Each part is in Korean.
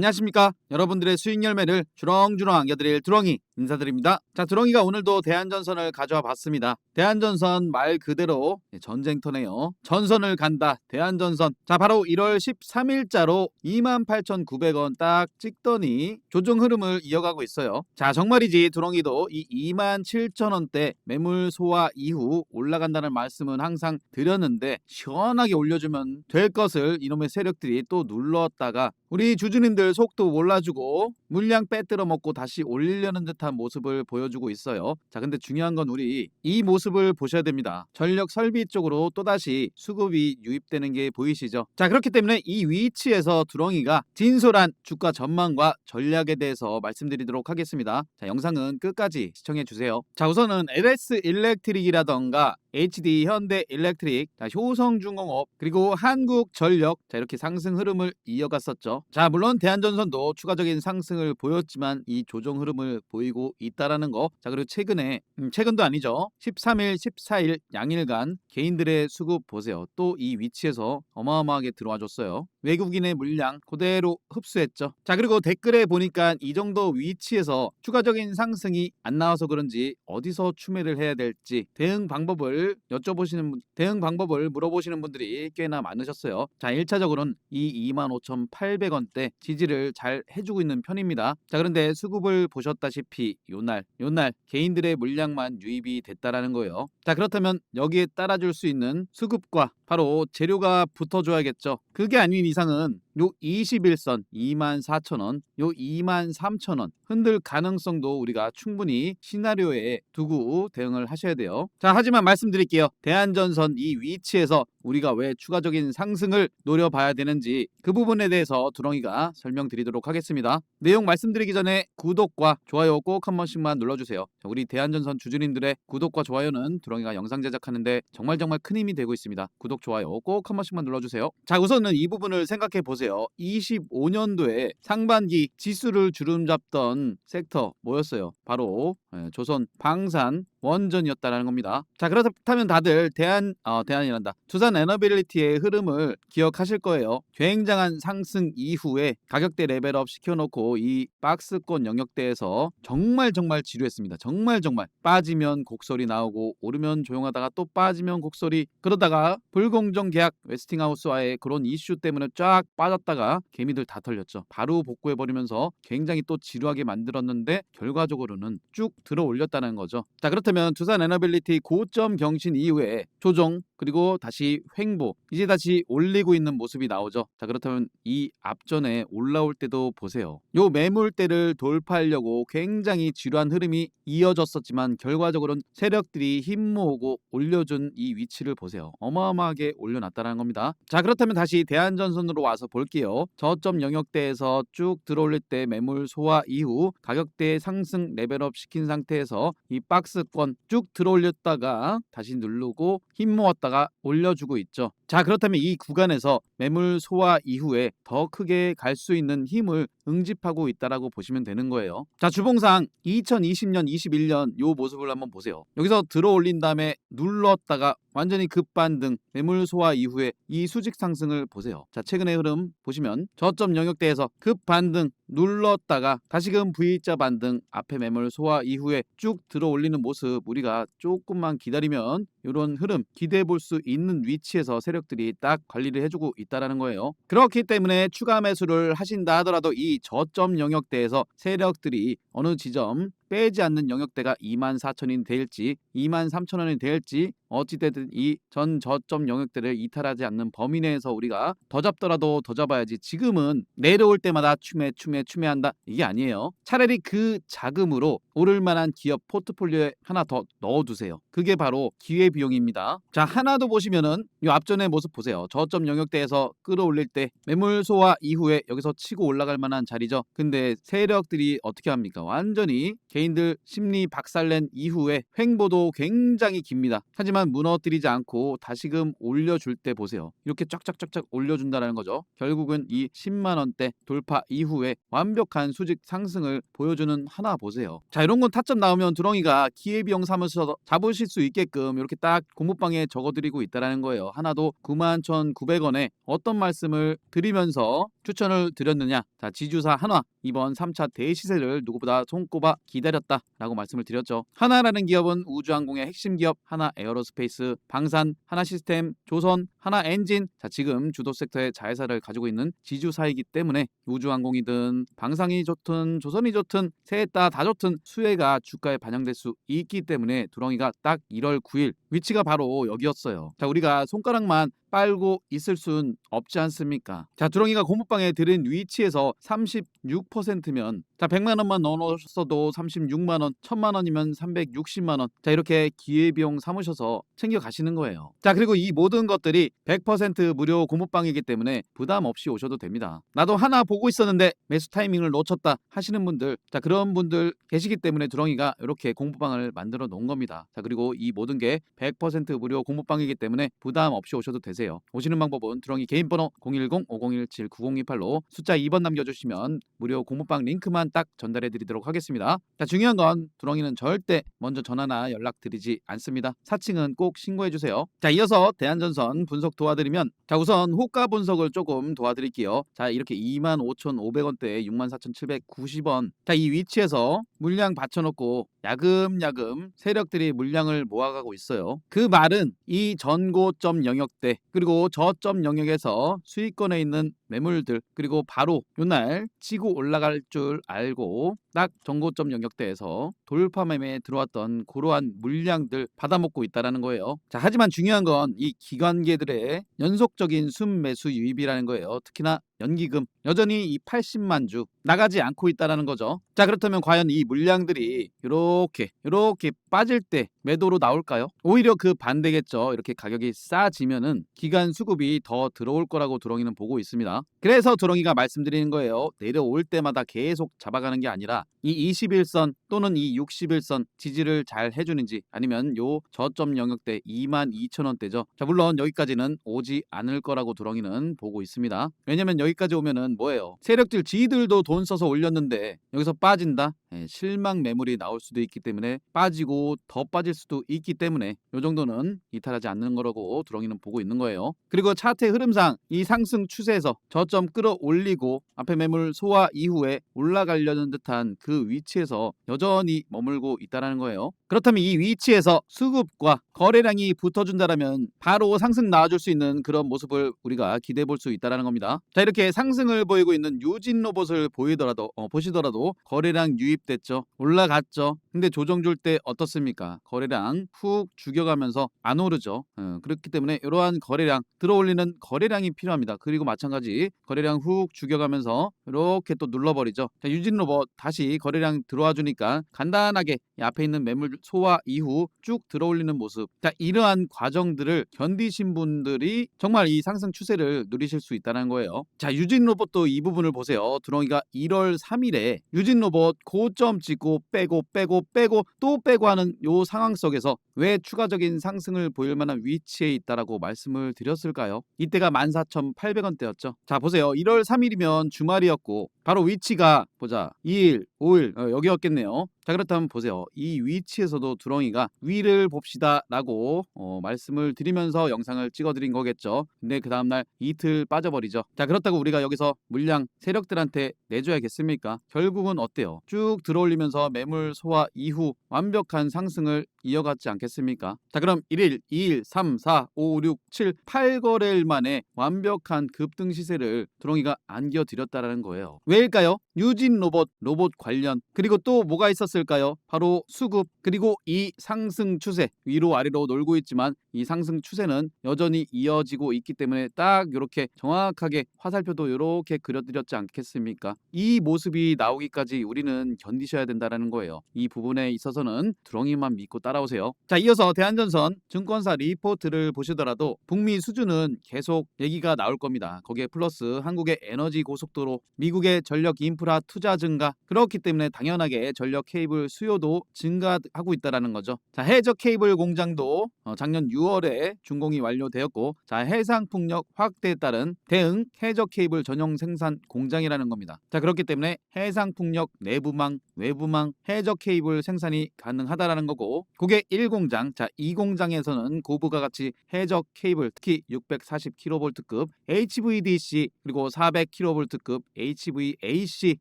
안녕하십니까? 여러분들의 수익 열매를 주렁주렁 안겨드릴 두렁이 인사드립니다. 자 두렁이가 오늘도 대한전선을 가져와 봤습니다. 대한전선 말 그대로 전쟁터네요. 전선을 간다. 대한전선. 자 바로 1월 13일자로 28,900원 딱 찍더니 조정 흐름을 이어가고 있어요. 자 정말이지 두렁이도 이 27,000원대 매물 소화 이후 올라간다는 말씀은 항상 드렸는데 시원하게 올려주면 될 것을 이놈의 세력들이 또 눌렀다가 우리 주주님들 속도 몰라주고 물량 빼들어 먹고 다시 올리려는 듯한 모습을 보여주고 있어요. 자, 근데 중요한 건 우리 이 모습을 보셔야 됩니다. 전력 설비 쪽으로 또다시 수급이 유입되는 게 보이시죠? 자, 그렇기 때문에 이 위치에서 두렁이가 진솔한 주가 전망과 전략에 대해서 말씀드리도록 하겠습니다. 자, 영상은 끝까지 시청해 주세요. 자, 우선은 LS 일렉트릭이라던가 HD 현대 일렉트릭, 자, 효성중공업, 그리고 한국전력 자 이렇게 상승 흐름을 이어갔었죠. 자 물론 대한전선도 추가적인 상승을 보였지만 이 조정 흐름을 보이고 있다라는 거. 자 그리고 최근에 음, 최근도 아니죠. 13일, 14일 양일간 개인들의 수급 보세요. 또 이 위치에서 어마어마하게 들어와 줬어요. 외국인의 물량 그대로 흡수했죠. 자 그리고 댓글에 보니까 이 정도 위치에서 추가적인 상승이 안 나와서 그런지 어디서 추매를 해야 될지 대응 방법을 여쭤보시는 분, 대응 방법을 물어보시는 분들이 꽤나 많으셨어요. 자 1차적으로는 이 25,800원대 지지를 잘 해주고 있는 편입니다. 자 그런데 수급을 보셨다시피 요날 요날 개인들의 물량만 유입이 됐다라는 거예요. 자 그렇다면 여기에 따라줄 수 있는 수급과 바로 재료가 붙어줘야겠죠. 그게 아닌 이상은 요 21선 24,000원, 요 23,000원 흔들 가능성도 우리가 충분히 시나리오에 두고 대응을 하셔야 돼요. 자, 하지만 말씀드릴게요. 대한전선 이 위치에서 우리가 왜 추가적인 상승을 노려봐야 되는지 그 부분에 대해서 두렁이가 설명드리도록 하겠습니다. 내용 말씀드리기 전에 구독과 좋아요 꼭 한 번씩만 눌러주세요. 자, 우리 대한전선 주주님들의 구독과 좋아요는 두렁이가 영상 제작하는데 정말 정말 큰 힘이 되고 있습니다. 구독, 좋아요 꼭 한 번씩만 눌러주세요. 자, 우선은 이 부분을 생각해 보세요. 25년도에 상반기 지수를 주름 잡던 섹터 뭐였어요? 바로 예, 조선 방산 원전이었다라는 겁니다. 자 그렇다면 다들 대한 어, 대한이란다. 두산 에너빌리티의 흐름을 기억하실 거예요. 굉장한 상승 이후에 가격대 레벨업 시켜놓고 이 박스권 영역대에서 정말 정말 지루했습니다. 정말 정말 빠지면 곡소리 나오고 오르면 조용하다가 또 빠지면 곡소리 그러다가 불공정 계약 웨스팅하우스와의 그런 이슈 때문에 쫙 빠졌다가 개미들 다 털렸죠. 바로 복구해 버리면서 굉장히 또 지루하게 만들었는데 결과적으로는 쭉 들어 올렸다는 거죠. 자 그렇다 면 두산 에너빌리티 고점 경신 이후에 조정 그리고 다시 횡보 이제 다시 올리고 있는 모습이 나오죠. 자 그렇다면 이 앞전에 올라올 때도 보세요. 요 매물대를 돌파하려고 굉장히 지루한 흐름이 이어졌었지만 결과적으로는 세력들이 힘 모으고 올려준 이 위치를 보세요. 어마어마하게 올려놨다는 겁니다. 자 그렇다면 다시 대한전선으로 와서 볼게요. 저점 영역대에서 쭉 들어올릴 때 매물 소화 이후 가격대 상승 레벨업 시킨 상태에서 이 박스권 쭉 들어올렸다가 다시 누르고 힘 모았다가 올려주고 있죠. 자 그렇다면 이 구간에서 매물 소화 이후에 더 크게 갈 수 있는 힘을 응집하고 있다라고 보시면 되는 거예요. 자 주봉상 2020년, 21년 요 모습을 한번 보세요. 여기서 들어 올린 다음에 눌렀다가 완전히 급반등 매물 소화 이후에 이 수직 상승을 보세요. 자 최근의 흐름 보시면 저점 영역대에서 급반등 눌렀다가 다시금 V자 반등 앞에 매물 소화 이후에 쭉 들어 올리는 모습 우리가 조금만 기다리면 이런 흐름 기대해 볼 수 있는 위치에서 세력 들이 딱 관리를 해주고 있다라는 거예요. 그렇기 때문에 추가 매수를 하신다 하더라도 이 저점 영역대에서 세력들이 어느 지점 빼지 않는 영역대가 24,000이 될지 23,000원이 될지 어찌되든 이 전 저점 영역대를 이탈하지 않는 범위 내에서 우리가 더 잡더라도 더 잡아야지 지금은 내려올 때마다 추매 추매 추매한다? 이게 아니에요. 차라리 그 자금으로 오를 만한 기업 포트폴리오에 하나 더 넣어두세요. 그게 바로 기회비용입니다. 자 하나 더 보시면은 이 앞전의 모습 보세요. 저점 영역대에서 끌어올릴 때 매물 소화 이후에 여기서 치고 올라갈 만한 자리죠. 근데 세력들이 어떻게 합니까? 완전히 개 인들 심리 박살낸 이후에 횡보도 굉장히 깁니다. 하지만 무너뜨리지 않고 다시금 올려줄 때 보세요. 이렇게 쫙쫙쫙쫙 올려준다는 거죠. 결국은 이 10만 원대 돌파 이후에 완벽한 수직 상승을 보여주는 하나 보세요. 자 이런 건 타점 나오면 두렁이가 기회비용 삼으셔서 잡으실 수 있게끔 이렇게 딱 공부방에 적어드리고 있다라는 거예요. 하나도 91,900원에 어떤 말씀을 드리면서 추천을 드렸느냐. 자 지주사 한화 이번 3차 대시세를 누구보다 손꼽아 기다 렸다라고 말씀을 드렸죠. 하나라는 기업은 우주항공의 핵심 기업 하나 에어로스페이스, 방산, 하나 시스템, 조선, 하나 엔진 자 지금 주도 섹터의 자회사를 가지고 있는 지주사이기 때문에 우주항공이든 방상이 좋든 조선이 좋든 셋다다 좋든 수혜가 주가에 반영될 수 있기 때문에 두렁이가 딱 1월 9일 위치가 바로 여기였어요. 자 우리가 손가락만 빨고 있을 순 없지 않습니까? 자, 두렁이가 공부방에 들은 위치에서 36%면 자, 100만 원만 넣어 놓으셨어도 36만 원, 1000만 원이면 360만 원. 자, 이렇게 기회 비용 삼으셔서 챙겨 가시는 거예요. 자, 그리고 이 모든 것들이 100% 무료 공부방이기 때문에 부담 없이 오셔도 됩니다. 나도 하나 보고 있었는데 매수 타이밍을 놓쳤다 하시는 분들, 자, 그런 분들 계시기 때문에 두렁이가 이렇게 공부방을 만들어 놓은 겁니다. 자, 그리고 이 모든 게 100% 무료 공부방이기 때문에 부담 없이 오셔도 되세요. 오시는 방법은 두렁이 개인 번호 010-5017-9028로 숫자 2번 남겨주시면 무료 공부방 링크만 딱 전달해 드리도록 하겠습니다. 자, 중요한 건 두렁이는 절대 먼저 전화나 연락 드리지 않습니다. 사칭은 꼭 신고해 주세요. 자, 이어서 대한전선 분석 도와드리면 자, 우선 호가 분석을 조금 도와드릴게요. 자, 이렇게 25,500원대에 64,790원. 자, 이 위치에서 물량 받쳐놓고 야금야금 세력들이 물량을 모아가고 있어요. 그 말은 이 전고점 영역대 그리고 저점 영역에서 수익권에 있는 매물들 그리고 바로 요날 치고 올라갈 줄 알고 딱 전고점 영역대에서 돌파 매매에 들어왔던 그러한 물량들 받아먹고 있다라는 거예요. 자, 하지만 중요한 건 이 기관계들의 연속적인 순매수 유입이라는 거예요. 특히나 연기금 여전히 이 80만 주 나가지 않고 있다라는 거죠. 자, 그렇다면 과연 이 물량들이 이렇게 이렇게 빠질 때 매도로 나올까요? 오히려 그 반대겠죠. 이렇게 가격이 싸지면은 기간 수급이 더 들어올 거라고 두렁이는 보고 있습니다. 그래서 두렁이가 말씀드리는 거예요. 내려올 때마다 계속 잡아가는 게 아니라 이 21선 또는 이 61선 지지를 잘 해주는지 아니면 요 저점 영역대 22,000원대죠. 자 물론 여기까지는 오지 않을 거라고 두렁이는 보고 있습니다. 왜냐면 여기까지 오면은 뭐예요? 세력들 지들도 돈 써서 올렸는데 여기서 빠진다? 예, 실망 매물이 나올 수도 있기 때문에 빠지고 더 빠질 수도 있기 때문에 요 정도는 이탈하지 않는 거라고 두렁이는 보고 있는 거예요. 그리고 차트의 흐름상 이 상승 추세에서 저점 끌어올리고 앞에 매물 소화 이후에 올라가려는 듯한 그 위치에서 여전히 머물고 있다라는 거예요. 그렇다면 이 위치에서 수급과 거래량이 붙어준다라면 바로 상승 나와줄 수 있는 그런 모습을 우리가 기대해 볼 수 있다라는 겁니다. 자 이렇게 상승을 보이고 있는 유진 로봇을 보이더라도 어, 보시더라도 거래량 유입됐죠, 올라갔죠. 근데 조정 줄 때 어떻습니까? 거래량 훅 죽여가면서 안 오르죠. 어, 그렇기 때문에 이러한 거래량 들어올리는 거래량이 필요합니다. 그리고 마찬가지 거래량 훅 죽여가면서 이렇게 또 눌러버리죠. 자, 유진 로봇 다시 거래량 들어와 주니까 간단하게 이 앞에 있는 매물 소화 이후 쭉 들어올리는 모습. 자, 이러한 과정들을 견디신 분들이 정말 이 상승 추세를 누리실 수 있다는 거예요. 자, 유진 로봇도 이 부분을 보세요. 두렁이가 1월 3일에 유진 로봇 고점 찍고 빼고 빼고 빼고 또 빼고 하는 요 상황 속에서 왜 추가적인 상승을 보일 만한 위치에 있다라고 말씀을 드렸을까요? 이때가 14,800원대였죠. 자, 보세요. 1월 3일이면 주말이었고 바로 위치가 보자. 2일, 5일 어, 여기였겠네요. 자 그렇다면 보세요. 이 위치에서도 두렁이가 위를 봅시다 라고 어, 말씀을 드리면서 영상을 찍어드린 거겠죠. 근데 그 다음날 이틀 빠져버리죠. 자 그렇다고 우리가 여기서 물량 세력들한테 내줘야겠습니까? 결국은 어때요? 쭉 들어올리면서 매물 소화 이후 완벽한 상승을 이어갔지 않겠습니까? 자 그럼 1일, 2일, 3, 4, 5, 6, 7, 8거래일 만에 완벽한 급등 시세를 두렁이가 안겨드렸다라는 거예요. 왜일까요? 유진 로봇, 로봇 관련 그리고 또 뭐가 있었을까요? 바로 수급 그리고 이 상승 추세 위로 아래로 놀고 있지만 이 상승 추세는 여전히 이어지고 있기 때문에 딱 이렇게 정확하게 화살표도 이렇게 그려드렸지 않겠습니까? 이 모습이 나오기까지 우리는 견디셔야 된다라는 거예요. 이 부분에 있어서는 두렁이만 믿고 따라오세요. 자, 이어서 대한전선 증권사 리포트를 보시더라도 북미 수준은 계속 얘기가 나올 겁니다. 거기에 플러스 한국의 에너지 고속도로, 미국의 전력 인프라 투자 증가 그렇기 때문에 당연하게 전력 케이 블 수요도 증가하고 있다라는 거죠. 자, 해저 케이블 공장도 어, 작년 6월에 준공이 완료되었고, 자, 해상 풍력 확대에 따른 대응 해저 케이블 전용 생산 공장이라는 겁니다. 자, 그렇기 때문에 해상 풍력 내부망, 외부망 해저 케이블 생산이 가능하다라는 거고, 그게 1공장, 자, 2공장에서는 고부가 가치 해저 케이블, 특히 640kV급 HVDC 그리고 400kV급 HVAC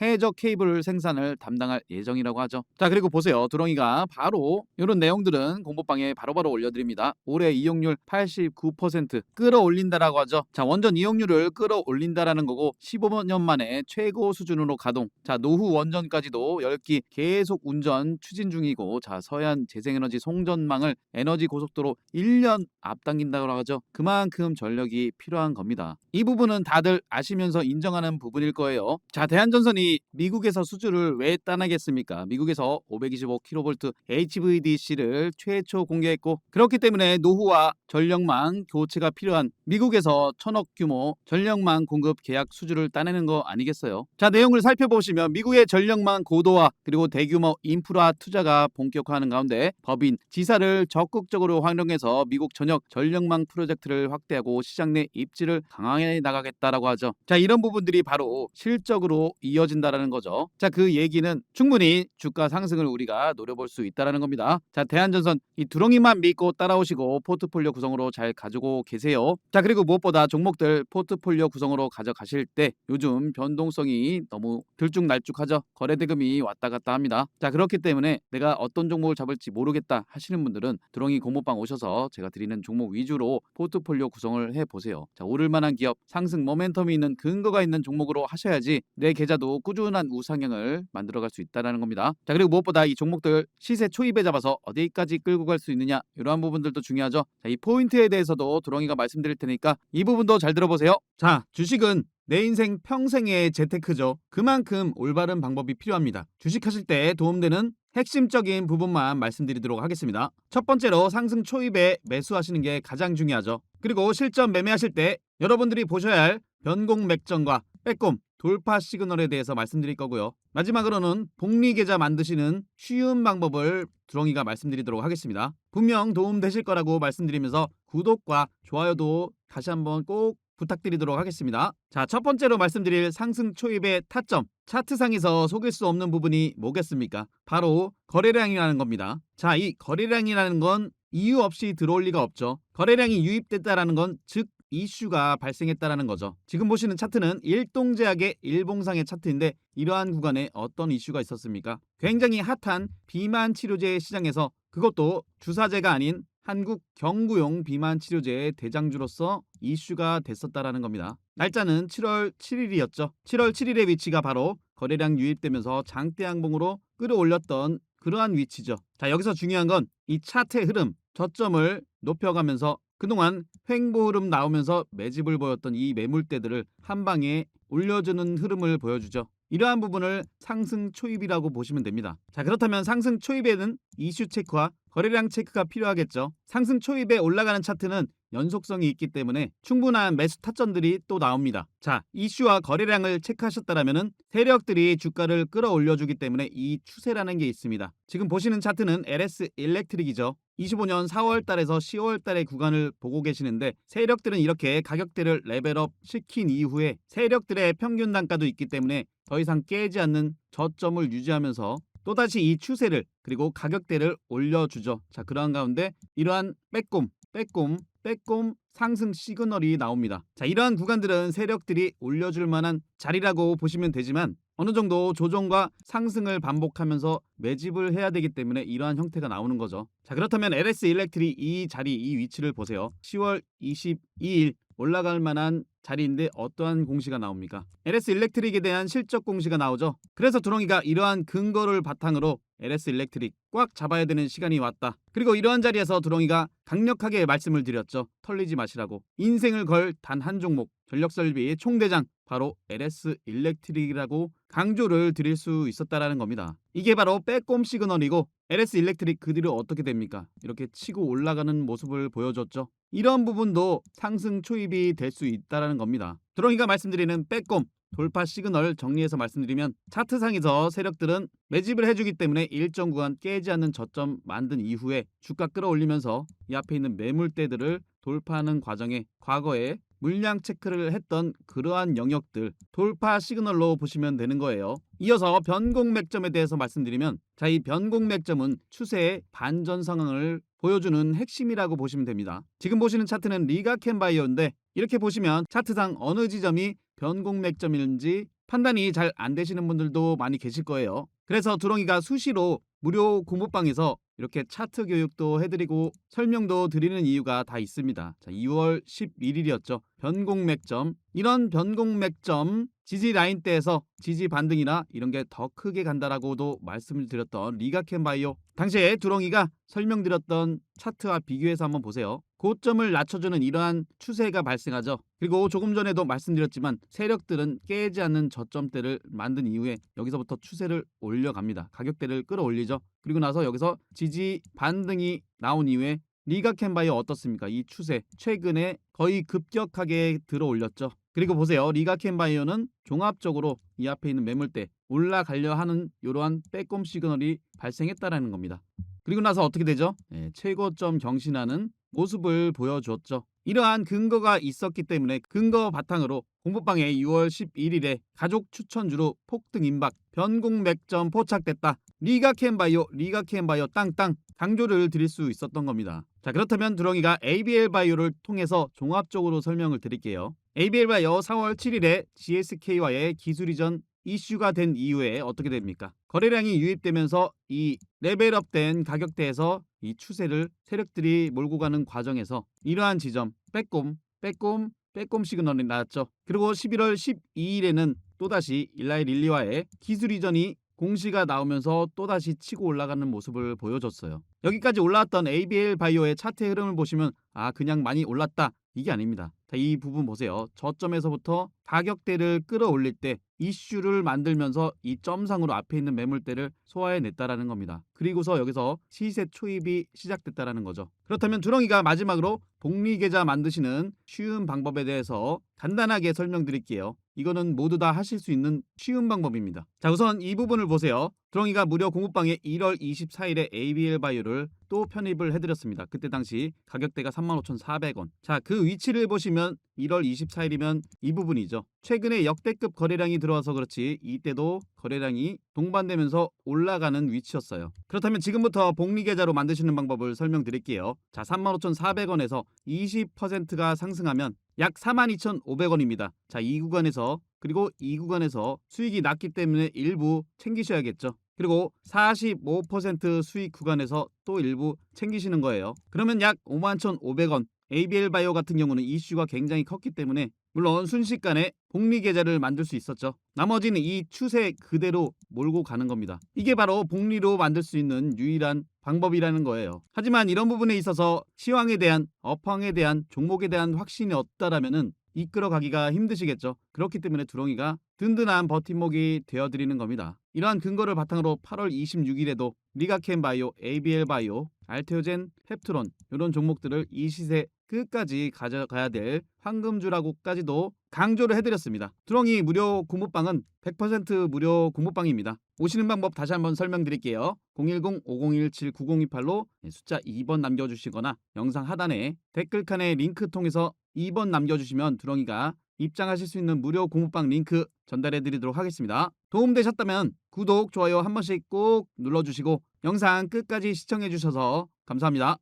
해저 케이블 생산을 담당할 예정이라고 하죠. 자, 그리고 보세요. 두렁이가 바로 이런 내용들은 공보방에 바로바로 올려드립니다. 올해 이용률 89% 끌어올린다라고 하죠. 자, 원전 이용률을 끌어올린다라는 거고 15년 만에 최고 수준으로 가동. 자, 노후 원전까지도 10기 계속 운전 추진 중이고 자, 서해안 재생에너지 송전망을 에너지 고속도로 1년 앞당긴다고 하죠. 그만큼 전력이 필요한 겁니다. 이 부분은 다들 아시면서 인정하는 부분일 거예요. 자, 대한전선이 미국에서 수주를 왜 따내겠습니까? 미국 에서 525kV HVDC를 최초 공개했고 그렇기 때문에 노후와 전력망 교체가 필요한 미국에서 천억 규모 전력망 공급 계약 수주를 따내는 거 아니겠어요? 자, 내용을 살펴보시면 미국의 전력망 고도화 그리고 대규모 인프라 투자가 본격화하는 가운데 법인 지사를 적극적으로 활용해서 미국 전역 전력망 프로젝트를 확대하고 시장 내 입지를 강화해 나가겠다라고 하죠. 자, 이런 부분들이 바로 실적으로 이어진다라는 거죠. 자, 그 얘기는 충분히 주가 상승을 우리가 노려볼 수 있다라는 겁니다. 자, 대한전선 이 두렁이만 믿고 따라오시고 포트폴리오 구성으로 잘 가지고 계세요. 자, 그리고 무엇보다 종목들 포트폴리오 구성으로 가져가실 때 요즘 변동성이 너무 들쭉날쭉하죠. 거래 대금이 왔다 갔다 합니다. 자, 그렇기 때문에 내가 어떤 종목을 잡을지 모르겠다 하시는 분들은 두렁이 공모방 오셔서 제가 드리는 종목 위주로 포트폴리오 구성을 해 보세요. 자, 오를 만한 기업, 상승 모멘텀이 있는 근거가 있는 종목으로 하셔야지 내 계좌도 꾸준한 우상향을 만들어갈 수 있다는 겁니다. 자, 그리고 무엇보다 이 종목들 시세 초입에 잡아서 어디까지 끌고 갈 수 있느냐 이러한 부분들도 중요하죠. 자, 이 포인트에 대해서도 두렁이가 말씀드릴 테니까 이 부분도 잘 들어보세요. 자, 주식은 내 인생 평생의 재테크죠. 그만큼 올바른 방법이 필요합니다. 주식하실 때 도움되는 핵심적인 부분만 말씀드리도록 하겠습니다. 첫 번째로 상승 초입에 매수하시는 게 가장 중요하죠. 그리고 실전 매매하실 때 여러분들이 보셔야 할 변공 맥점과 빼꼼 돌파 시그널에 대해서 말씀드릴 거고요. 마지막으로는 복리 계좌 만드시는 쉬운 방법을 두렁이가 말씀드리도록 하겠습니다. 분명 도움 되실 거라고 말씀드리면서 구독과 좋아요도 다시 한번 꼭 부탁드리도록 하겠습니다. 자, 첫 번째로 말씀드릴 상승 초입의 타점. 차트상에서 속일 수 없는 부분이 뭐겠습니까? 바로 거래량이라는 겁니다. 자, 이 거래량이라는 건 이유 없이 들어올 리가 없죠. 거래량이 유입됐다라는 건 즉 이슈가 발생했다라는 거죠. 지금 보시는 차트는 일동제약의 일봉상의 차트인데 이러한 구간에 어떤 이슈가 있었습니까? 굉장히 핫한 비만 치료제 시장에서 그것도 주사제가 아닌 한국 경구용 비만 치료제의 대장주로서 이슈가 됐었다라는 겁니다. 날짜는 7월 7일이었죠. 7월 7일의 위치가 바로 거래량 유입되면서 장대 양봉으로 끌어올렸던 그러한 위치죠. 자, 여기서 중요한 건 이 차트의 흐름, 저점을 높여가면서 그동안 횡보 흐름 나오면서 매집을 보였던 이 매물대들을 한 방에 올려주는 흐름을 보여주죠. 이러한 부분을 상승 초입이라고 보시면 됩니다. 자, 그렇다면 상승 초입에는 이슈 체크와 거래량 체크가 필요하겠죠. 상승 초입에 올라가는 차트는 연속성이 있기 때문에 충분한 매수 타점들이 또 나옵니다. 자, 이슈와 거래량을 체크하셨다라면은 세력들이 주가를 끌어올려주기 때문에 이 추세라는 게 있습니다. 지금 보시는 차트는 LS 일렉트릭이죠. 25년 4월 달에서 10월 달의 구간을 보고 계시는데 세력들은 이렇게 가격대를 레벨업 시킨 이후에 세력들의 평균 단가도 있기 때문에 더 이상 깨지 않는 저점을 유지하면서 또다시 이 추세를 그리고 가격대를 올려주죠. 자, 그러한 가운데 이러한 빼꼼, 빼꼼, 빼꼼 상승 시그널이 나옵니다. 자, 이러한 구간들은 세력들이 올려줄 만한 자리라고 보시면 되지만 어느 정도 조정과 상승을 반복하면서 매집을 해야 되기 때문에 이러한 형태가 나오는 거죠. 자, 그렇다면 LS 일렉트리 이 자리, 이 위치를 보세요. 10월 22일 올라갈 만한 자리인데 어떠한 공시가 나옵니까? LS 일렉트릭에 대한 실적 공시가 나오죠. 그래서 두렁이가 이러한 근거를 바탕으로 LS 일렉트릭 꽉 잡아야 되는 시간이 왔다. 그리고 이러한 자리에서 두렁이가 강력하게 말씀을 드렸죠. 털리지 마시라고. 인생을 걸 단 한 종목 전력 설비의 총대장 바로 LS 일렉트릭이라고 강조를 드릴 수 있었다라는 겁니다. 이게 바로 빼꼼 시그널이고 LS 일렉트릭 그 뒤로 어떻게 됩니까? 이렇게 치고 올라가는 모습을 보여줬죠. 이런 부분도 상승 초입이 될 수 있다라는 겁니다. 드렁이가 말씀드리는 빼꼼 돌파 시그널 정리해서 말씀드리면 차트상에서 세력들은 매집을 해주기 때문에 일정 구간 깨지 않는 저점 만든 이후에 주가 끌어올리면서 이 앞에 있는 매물대들을 돌파하는 과정에 과거에 물량 체크를 했던 그러한 영역들 돌파 시그널로 보시면 되는 거예요. 이어서 변곡 맥점에 대해서 말씀드리면 자 이 변곡 맥점은 추세의 반전 상황을 보여주는 핵심이라고 보시면 됩니다. 지금 보시는 차트는 리가켄 바이오인데 이렇게 보시면 차트상 어느 지점이 변곡 맥점인지 판단이 잘 안 되시는 분들도 많이 계실 거예요. 그래서 두렁이가 수시로 무료 공부방에서 이렇게 차트 교육도 해드리고 설명도 드리는 이유가 다 있습니다. 자, 2월 11일이었죠. 변곡 맥점. 이런 변곡 맥점 지지 라인대에서 지지 반등이나 이런 게 더 크게 간다라고도 말씀을 드렸던 리가켄 바이오. 당시에 두렁이가 설명드렸던 차트와 비교해서 한번 보세요. 고점을 낮춰주는 이러한 추세가 발생하죠. 그리고 조금 전에도 말씀드렸지만 세력들은 깨지 않는 저점대를 만든 이후에 여기서부터 추세를 올려갑니다. 가격대를 끌어올리죠. 그리고 나서 여기서 지지 반등이 나온 이후에 리가켄 바이오 어떻습니까? 이 추세 최근에 거의 급격하게 들어 올렸죠. 그리고 보세요. 리가켄 바이오는 종합적으로 이 앞에 있는 매물대 올라가려 하는 이러한 빼꼼 시그널이 발생했다라는 겁니다. 그리고 나서 어떻게 되죠? 네, 최고점 경신하는 모습을 보여주었죠. 이러한 근거가 있었기 때문에 근거 바탕으로 공부방에 6월 11일에 가족 추천주로 폭등 임박 변곡 맥점 포착됐다. 리가켄 바이오 리가켄 바이오 땅땅 강조를 드릴 수 있었던 겁니다. 자 그렇다면 두렁이가 ABL 바이오를 통해서 종합적으로 설명을 드릴게요. ABL 바이오 4월 7일에 GSK와의 기술 이전 이슈가 된 이후에 어떻게 됩니까? 거래량이 유입되면서 이 레벨업된 가격대에서 이 추세를 세력들이 몰고 가는 과정에서 이러한 지점 빼꼼 빼꼼 빼꼼 시그널이 나왔죠. 그리고 11월 12일에는 또다시 일라이 릴리와의 기술 이전이 공시가 나오면서 또다시 치고 올라가는 모습을 보여줬어요. 여기까지 올라왔던 ABL 바이오의 차트 흐름을 보시면 아 그냥 많이 올랐다 이게 아닙니다. 자, 이 부분 보세요. 저점에서부터 가격대를 끌어올릴 때 이슈를 만들면서 이 점상으로 앞에 있는 매물대를 소화해냈다라는 겁니다. 그리고서 여기서 시세 초입이 시작됐다라는 거죠. 그렇다면 두렁이가 마지막으로 복리 계좌 만드시는 쉬운 방법에 대해서 간단하게 설명드릴게요. 이거는 모두 다 하실 수 있는 쉬운 방법입니다. 자, 우선 이 부분을 보세요. 두렁이가 무료 공부방에 1월 24일에 ABL 바이오를 또 편입을 해드렸습니다. 그때 당시 가격대가 35,400원. 자, 그 위치를 보시면 1월 24일이면 이 부분이죠. 최근에 역대급 거래량이 들어와서 그렇지 이때도 거래량이 동반되면서 올라가는 위치였어요. 그렇다면 지금부터 복리 계좌로 만드시는 방법을 설명드릴게요. 자, 35,400원에서 20%가 상승하면 약 42,500원입니다. 자, 이 구간에서 그리고 이 구간에서 수익이 낮기 때문에 일부 챙기셔야겠죠. 그리고 45% 수익 구간에서 또 일부 챙기시는 거예요. 그러면 약 51,500원. ABL 바이오 같은 경우는 이슈가 굉장히 컸기 때문에 물론 순식간에 복리 계좌를 만들 수 있었죠. 나머지는 이 추세 그대로 몰고 가는 겁니다. 이게 바로 복리로 만들 수 있는 유일한 방법이라는 거예요. 하지만 이런 부분에 있어서 시황에 대한 업황에 대한 종목에 대한 확신이 없다라면은 이끌어가기가 힘드시겠죠. 그렇기 때문에 두렁이가 든든한 버팀목이 되어드리는 겁니다. 이러한 근거를 바탕으로 8월 26일에도 리가켄 바이오, ABL 바이오, 알테오젠, 펩트론 이런 종목들을 이 시세 끝까지 가져가야 될 황금주라고까지도 강조를 해드렸습니다. 두렁이 무료 공부방은 100% 무료 공부방입니다. 오시는 방법 다시 한번 설명드릴게요. 010-5017-9028로 숫자 2번 남겨주시거나 영상 하단에 댓글칸에 링크 통해서 2번 남겨주시면 두렁이가 입장하실 수 있는 무료 공부방 링크 전달해 드리도록 하겠습니다. 도움되셨다면 구독, 좋아요 한 번씩 꼭 눌러주시고 영상 끝까지 시청해 주셔서 감사합니다.